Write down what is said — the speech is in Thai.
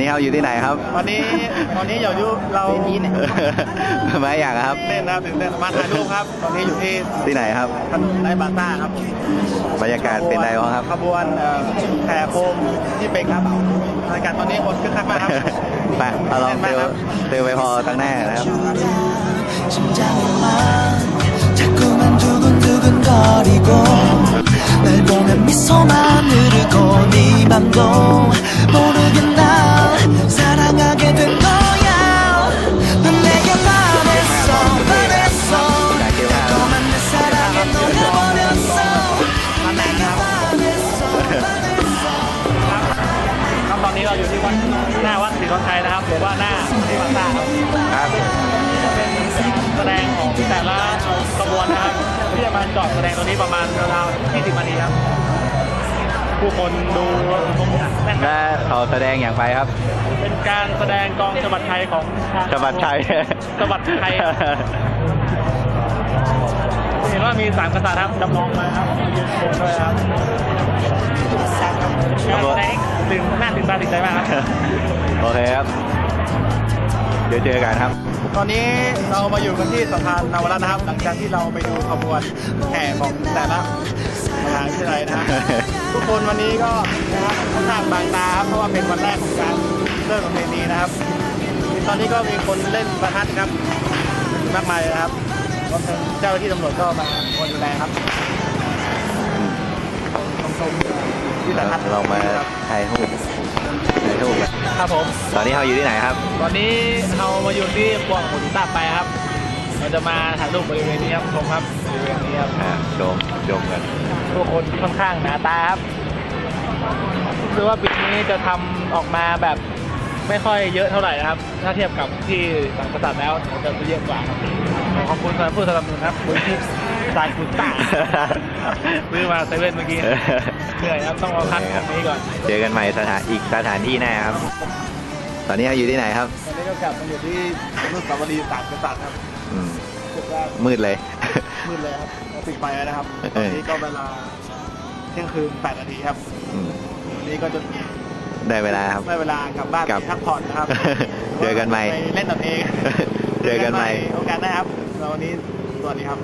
นี้เราอยู่ที่ไหนครับ วันนี้ตอนนี้อยู่ที่เราที่ไหน ไม่อยากครับ เต้นนะครับตื่นเต้นมาถ่ายรูปครับ ตอนนี้อยู่ที่ ที่ไหนครับ ถนนไนบาซ่าครับ บรรยากาศเป็นไรบ้างครับ ขบวนเอ่อแห่โคมที่เป็นครับบรรยากาศตอนนี้คนคึกคักมากครับ ไปเอาลองเซลเซลไปพอตั้งหน้านะครับ 심장이 막 자꾸만 두근두근거리고 날 보면 미소만 흐르고 네 맘도 หน้าวัดศรีทองชัยนะครับหรือว่าหน้าที่บาซ่าครับครับเป็นแสดงของแต่ละขบวนนะครับที่จะมาจอดแสดงตรงนี้ประมาณราวๆ20นาทีครับ ผู้คนดูแน่นและเขาแสดงอย่างไรครับ เป็นการแสดงกองฉบัดไทยของทางฉบัดชัยฉบัดไทยเห็นว่ามีสามกษัตริย์ครับจำลองมาครับยืนโชว์ด้วยครับการแสดงตื่นน่าตื่นตาตื่นใจมากครับ โอเคครับ เดี๋ยวเจอกันครับ ตอนนี้เรามาอยู่กันที่สะพานนวรัตน์นะครับ หลังจากที่เราไปดูขบวนแห่ของแต่ละมหาวิทยาลัยนะครับทุกคนวันนี้ก็นะครับค่อนข้างบางตาครับเพราะว่าเป็นวันแรกของการเริ่มประเพณีนะครับ ตอนนี้ก็มีคนเล่นประทัดครับ มากมายเลยนะครับรวมถึงเจ้าหน้าที่ตำรวจก็มาคอยดูแลครับชมๆที่ประทัด เรามาครับถ่ายรูปถ่ายรูปกันครับผม ตอนนี้เราอยู่ที่ไหนครับ ตอนนี้เรามาอยู่ที่ปวงหมุนตาไปครับ เราจะมาถ่ายรูปบริเวณนี้ครับชมครับบริเวณนี้ครับอ่าชมชมกันทุกคนค่อนข้างหนาตาครับคือว่าปีนี้จะทำออกมาแบบไม่ค่อยเยอะเท่าไหร่นะครับ ถ้าเทียบกับที่ต่างประเทศแล้วจะเยอะกว่าครับขอบคุณสำหรับผู้สนับสนุนครับ บุญทิพย์สายกุต้าซื้อมาเซเว่นเมื่อกี้เหนื่อยครับต้องมาพักตรงนี้ก่อน เจอกันใหม่สถานอีกสถานที่หน้าครับ ตอนนี้เราอยู่ที่ไหนครับ ตอนนี้ก็กลับมาอยู่ที่อนุสาวรีย์สามกษัตริย์ครับอืมถูกแล้วมืดเลย มืดเลยครับเราปิดไฟแล้วนะครับตเออนอนี้ก็เวลาเที่ยงคืน8นาทีครับอืมวันนี้ก็จะได้เวลาครับได้เวลากลับบ้านกลับไปพักผ่อนนะครับ เจอกันใหม่ไปเล่นตนเอง เจอกันใหม่โอกาสหน้าครับแล้ววันนี้สวัสดีครับ